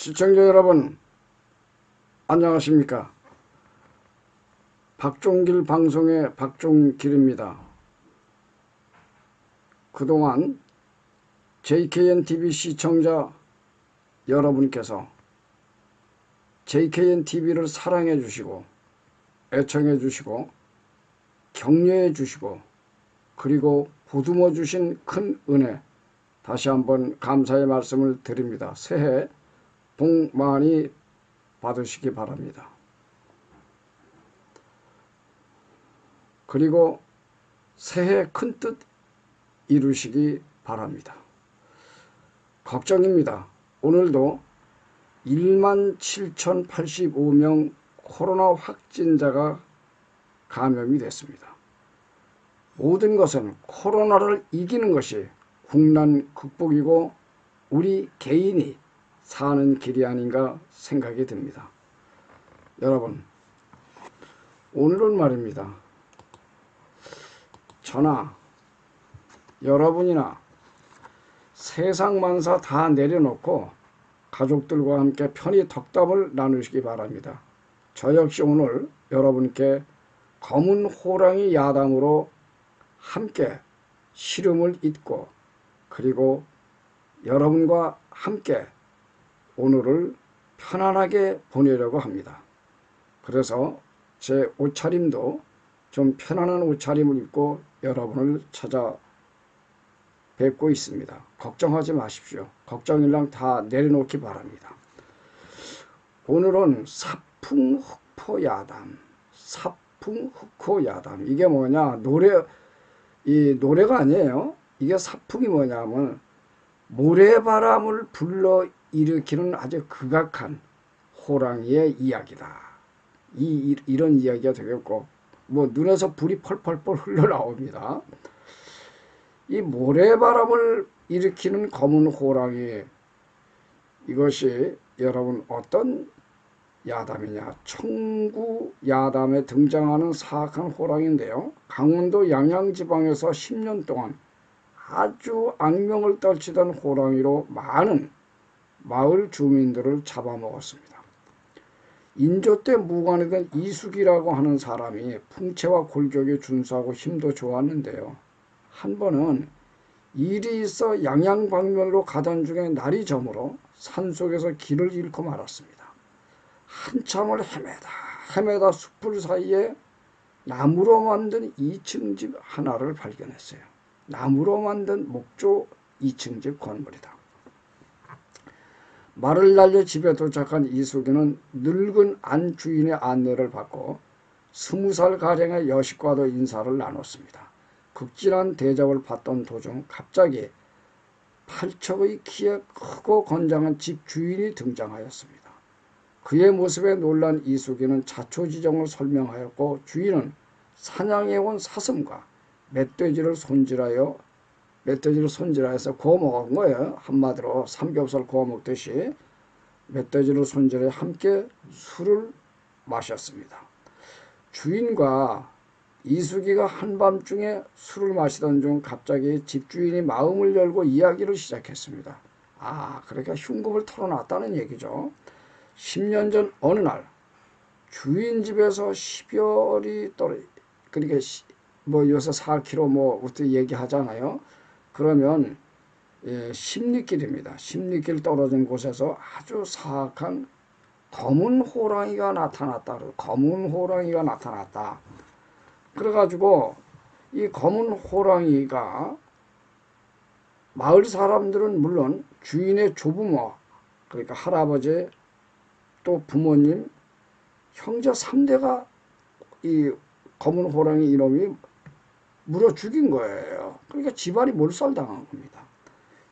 시청자 여러분 안녕하십니까 박종길 방송의 박종길입니다 그동안 JKNTV 시청자 여러분께서 JKNTV를 사랑해 주시고 애청해 주시고 격려해 주시고 그리고 보듬어 주신 큰 은혜 다시 한번 감사의 말씀을 드립니다. 새해 복 많이 받으시기 바랍니다. 그리고 새해 큰 뜻 이루시기 바랍니다. 걱정입니다. 오늘도 1만 7,085명 코로나 확진자가 감염이 됐습니다. 모든 것은 코로나를 이기는 것이 국난 극복이고 우리 개인이 사는 길이 아닌가 생각이 듭니다. 여러분, 오늘은 말입니다. 저나 여러분이나 세상 만사 다 내려놓고 가족들과 함께 편히 덕담을 나누시기 바랍니다. 저 역시 오늘 여러분께 검은 호랑이 야담으로 함께 시름을 잇고 그리고 여러분과 함께 오늘을 편안하게 보내려고 합니다. 그래서 제 옷차림도 좀 편안한 옷차림을 입고 여러분을 찾아 뵙고 있습니다. 걱정하지 마십시오. 걱정일랑 다 내려놓기 바랍니다. 오늘은 사풍흑포야담, 사풍흑호야담 이게 뭐냐 노래 이 노래가 아니에요. 이게 사풍이 뭐냐면 모래바람을 불러 일으키는 아주 극악한 호랑이의 이야기다. 이, 이런 이야기가 되겠고 뭐 눈에서 불이 펄펄펄 흘러나옵니다. 이 모래바람을 일으키는 검은 호랑이 이것이 여러분 어떤 야담이냐 청구 야담에 등장하는 사악한 호랑이인데요. 강원도 양양지방에서 10년 동안 아주 악명을 떨치던 호랑이로 많은 마을 주민들을 잡아먹었습니다. 인조 때 무관이던 이숙이라고 하는 사람이 풍채와 골격에 준수하고 힘도 좋았는데요. 한 번은 일이 있어 양양방면으로 가던 중에 날이 저물어 산속에서 길을 잃고 말았습니다. 한참을 헤매다 헤매다 숲을 사이에 나무로 만든 2층 집 하나를 발견했어요. 나무로 만든 목조 2층 집 건물이다. 말을 날려 집에 도착한 이숙이는 늙은 안 주인의 안내를 받고 스무 살 가량의 여식과도 인사를 나눴습니다. 극진한 대접을 받던 도중 갑자기 팔척의 키에 크고 건장한 집 주인이 등장하였습니다. 그의 모습에 놀란 이숙이는 자초지정을 설명하였고 주인은 사냥해온 사슴과 멧돼지를 손질하여 멧돼지를 손질해서 구워 먹은 거예요. 한마디로 삼겹살 구워 먹듯이 멧돼지를 손질해 함께 술을 마셨습니다. 주인과 이수기가 한밤중에 술을 마시던 중 갑자기 집주인이 마음을 열고 이야기를 시작했습니다. 아, 그러니까 흉금을 털어놨다는 얘기죠. 10년 전 어느 날 주인 집에서 12월이 떨어 그러니까 뭐 요새 4km 뭐 어떻게 얘기하잖아요. 그러면 예, 십리길입니다. 십리길 떨어진 곳에서 아주 사악한 검은 호랑이가 나타났다. 검은 호랑이가 나타났다. 그래가지고 이 검은 호랑이가 마을 사람들은 물론 주인의 조부모 그러니까 할아버지 또 부모님 형제 3대가 이 검은 호랑이 이놈이 물어 죽인 거예요. 그러니까 집안이 몰살당한 겁니다.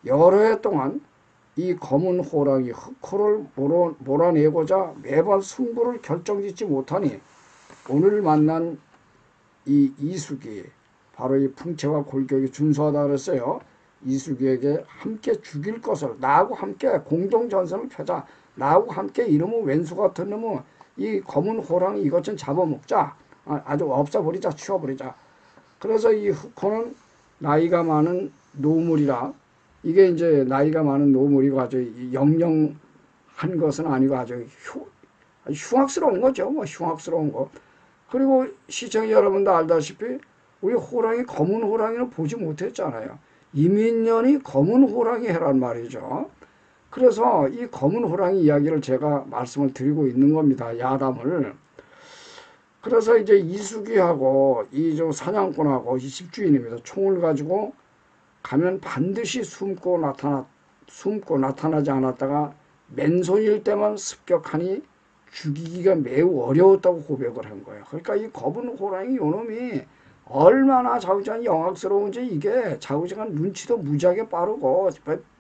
여러 해 동안 이 검은 호랑이 흑호를 몰아, 몰아내고자 매번 승부를 결정짓지 못하니 오늘 만난 이 이숙이 바로 이 풍채와 골격이 준수하다 그랬어요. 이숙이에게 함께 죽일 것을 나하고 함께 공동전선을 펴자 나하고 함께 이놈의 왼수 같은 놈은 이 검은 호랑이 이것 좀 잡아먹자 아, 아주 없애버리자 치워버리자 그래서 이 흑호는 나이가 많은 노물이라 이게 이제 나이가 많은 노물이고 아주 영영 한 것은 아니고 아주 흉, 흉악스러운 거죠. 뭐 흉악스러운 거. 그리고 시청자 여러분도 알다시피 우리 호랑이 검은 호랑이는 보지 못했잖아요. 이민년이 검은 호랑이 해란 말이죠. 그래서 이 검은 호랑이 이야기를 제가 말씀을 드리고 있는 겁니다. 야담을. 그래서 이제 이수기하고 이저 사냥꾼하고 이 집주인입니다. 총을 가지고 가면 반드시 숨고 나타나 숨고 나타나지 않았다가 맨손일 때만 습격하니 죽이기가 매우 어려웠다고 고백을 한 거예요. 그러니까 이 검은 호랑이 요놈이 얼마나 자우지간 영악스러운지 이게 자우지간 눈치도 무지하게 빠르고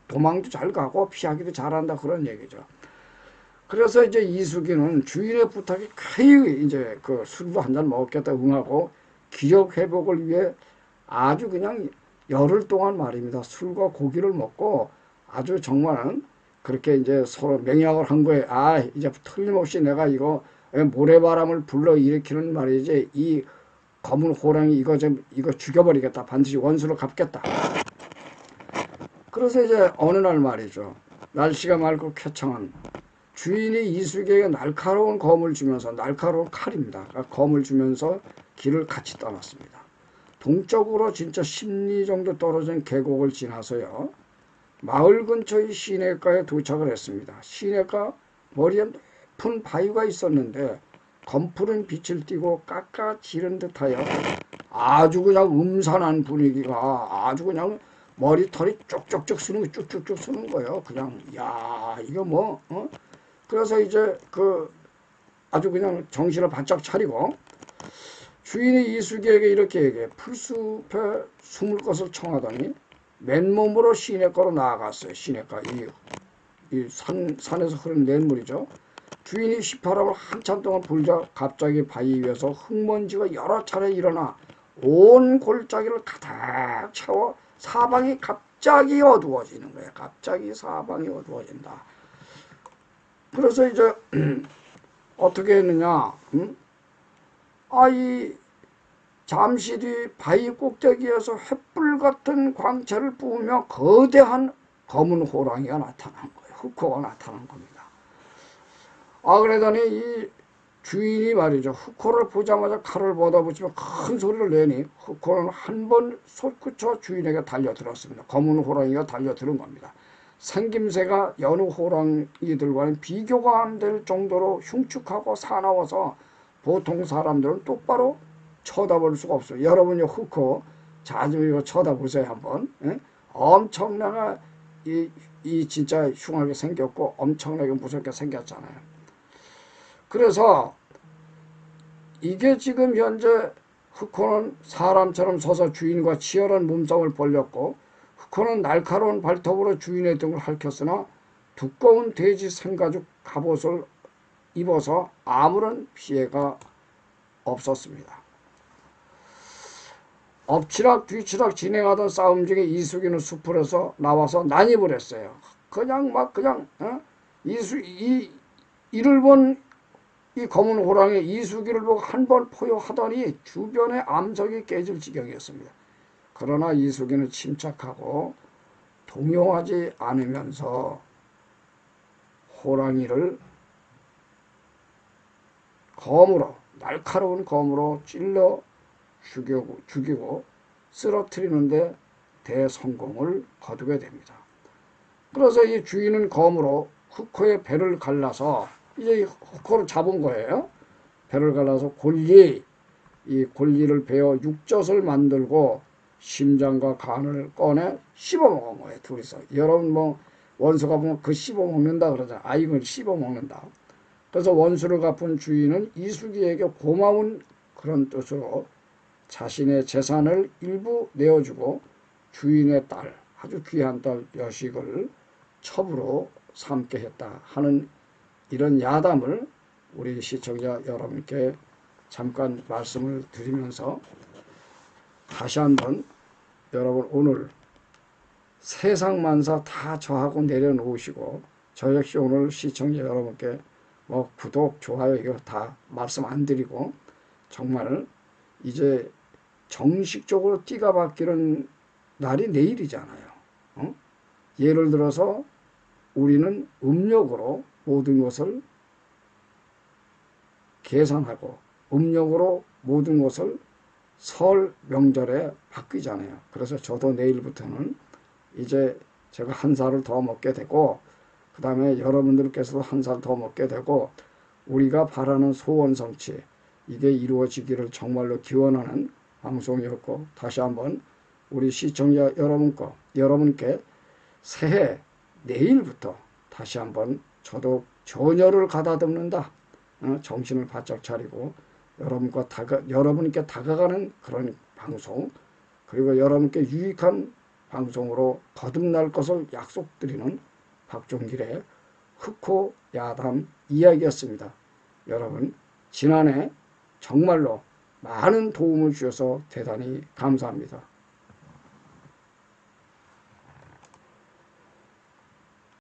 도망도 잘 가고 피하기도 잘한다 그런 얘기죠. 그래서 이제 이수기는 주인의 부탁이 거의 이제 그 술도 한 잔 먹겠다 응하고 기력 회복을 위해 아주 그냥 열흘 동안 말입니다. 술과 고기를 먹고 아주 정말 그렇게 이제 서로 맹약을 한 거예요. 아, 이제 틀림없이 내가 이거 모래바람을 불러 일으키는 말이지 이 검은 호랑이 이거 좀 이거 죽여버리겠다. 반드시 원수를 갚겠다. 그래서 이제 어느 날 말이죠. 날씨가 맑고 쾌청한 주인이 이수기에게 날카로운 검을 주면서 날카로운 칼입니다. 그러니까 검을 주면서 길을 같이 떠났습니다. 동쪽으로 진짜 10리 정도 떨어진 계곡을 지나서요. 마을 근처의 시내가에 도착을 했습니다. 시내가 머리에 높은 바위가 있었는데 검푸른 빛을 띠고 깎아 지른 듯하여 아주 그냥 음산한 분위기가 아주 그냥 머리털이 쪽쪽쪽 쓰는 쭉쭉쭉 쓰는 거예요. 그냥 야 이거 뭐 어? 그래서 이제 그 아주 그냥 정신을 바짝 차리고 주인이 이수기에게 이렇게 얘기해 풀숲에 숨을 것을 청하더니 맨몸으로 시내가로 나아갔어요. 시내가 이, 이 산, 산에서 흐르는 냇물이죠. 주인이 시파람을 한참 동안 불자 갑자기 바위 위에서 흙먼지가 여러 차례 일어나 온 골짜기를 가득 채워 사방이 갑자기 어두워지는 거예요. 갑자기 사방이 어두워진다. 그래서 이제 어떻게 했느냐? 응? 아이 잠시 뒤 바위 꼭대기에서 횃불 같은 광채를 뿜으며 거대한 검은 호랑이가 나타난 거예요. 흑호가 나타난 겁니다. 아 그러더니 이 주인이 말이죠. 흑호를 보자마자 칼을 뻗어붙이며 큰 소리를 내니 흑호는 한 번 솟구쳐 주인에게 달려들었습니다. 검은 호랑이가 달려드는 겁니다. 생김새가 여느 호랑이들과는 비교가 안 될 정도로 흉측하고 사나워서 보통 사람들은 똑바로 쳐다볼 수가 없어요. 여러분이 흑호 자주 이거 쳐다보세요 한번. 예? 엄청나게 이, 이 진짜 흉하게 생겼고 엄청나게 무섭게 생겼잖아요. 그래서 이게 지금 현재 흑호는 사람처럼 서서 주인과 치열한 몸싸움을 벌였고 흑호는 날카로운 발톱으로 주인의 등을 핥혔으나 두꺼운 돼지 생가죽 갑옷을 입어서 아무런 피해가 없었습니다. 엎치락 뒤치락 진행하던 싸움 중에 이수기는 숲을에서 나와서 난입을 했어요. 그냥 막 그냥 어? 이수 이 이를 본 이 검은 호랑이 이수기를 보고 한 번 포효하더니 주변의 암석이 깨질 지경이었습니다. 그러나 이수기는 침착하고 동요하지 않으면서 호랑이를 검으로 날카로운 검으로 찔러 죽이고, 죽이고 쓰러뜨리는데 대성공을 거두게 됩니다. 그래서 이 주인은 검으로 흑호의 배를 갈라서 이제 흑호를 잡은 거예요. 배를 갈라서 골리 이 골리를 베어 육젓을 만들고 심장과 간을 꺼내 씹어 먹은 거예요. 둘이서. 여러분 뭐 원수가 보면 그 씹어 먹는다 그러잖아. 아 이걸 씹어 먹는다. 그래서 원수를 갚은 주인은 이수기에게 고마운 그런 뜻으로 자신의 재산을 일부 내어주고 주인의 딸, 아주 귀한 딸 여식을 첩으로 삼게 했다 하는 이런 야담을 우리 시청자 여러분께 잠깐 말씀을 드리면서 다시 한번 여러분 오늘 세상 만사 다 저하고 내려놓으시고 저 역시 오늘 시청자 여러분께 뭐 구독, 좋아요 이거 다 말씀 안 드리고 정말 이제 정식적으로 띠가 바뀌는 날이 내일이잖아요. 어? 예를 들어서 우리는 음력으로 모든 것을 계산하고 음력으로 모든 것을 설 명절에 바뀌잖아요. 그래서 저도 내일부터는 이제 제가 한 살을 더 먹게 되고 그 다음에 여러분들께서도 한 살 더 먹게 되고 우리가 바라는 소원 성취 이게 이루어지기를 정말로 기원하는 방송이었고 다시 한번 우리 시청자 여러분 거 여러분께 새해 내일부터 다시 한번 저도 전열을 가다듬는다 어, 정신을 바짝 차리고 여러분과 다가 여러분께 다가가는 그런 방송 그리고 여러분께 유익한 방송으로 거듭날 것을 약속드리는 박종길의 흑호 야담 이야기였습니다. 여러분 지난해 정말로 많은 도움을 주셔서 대단히 감사합니다.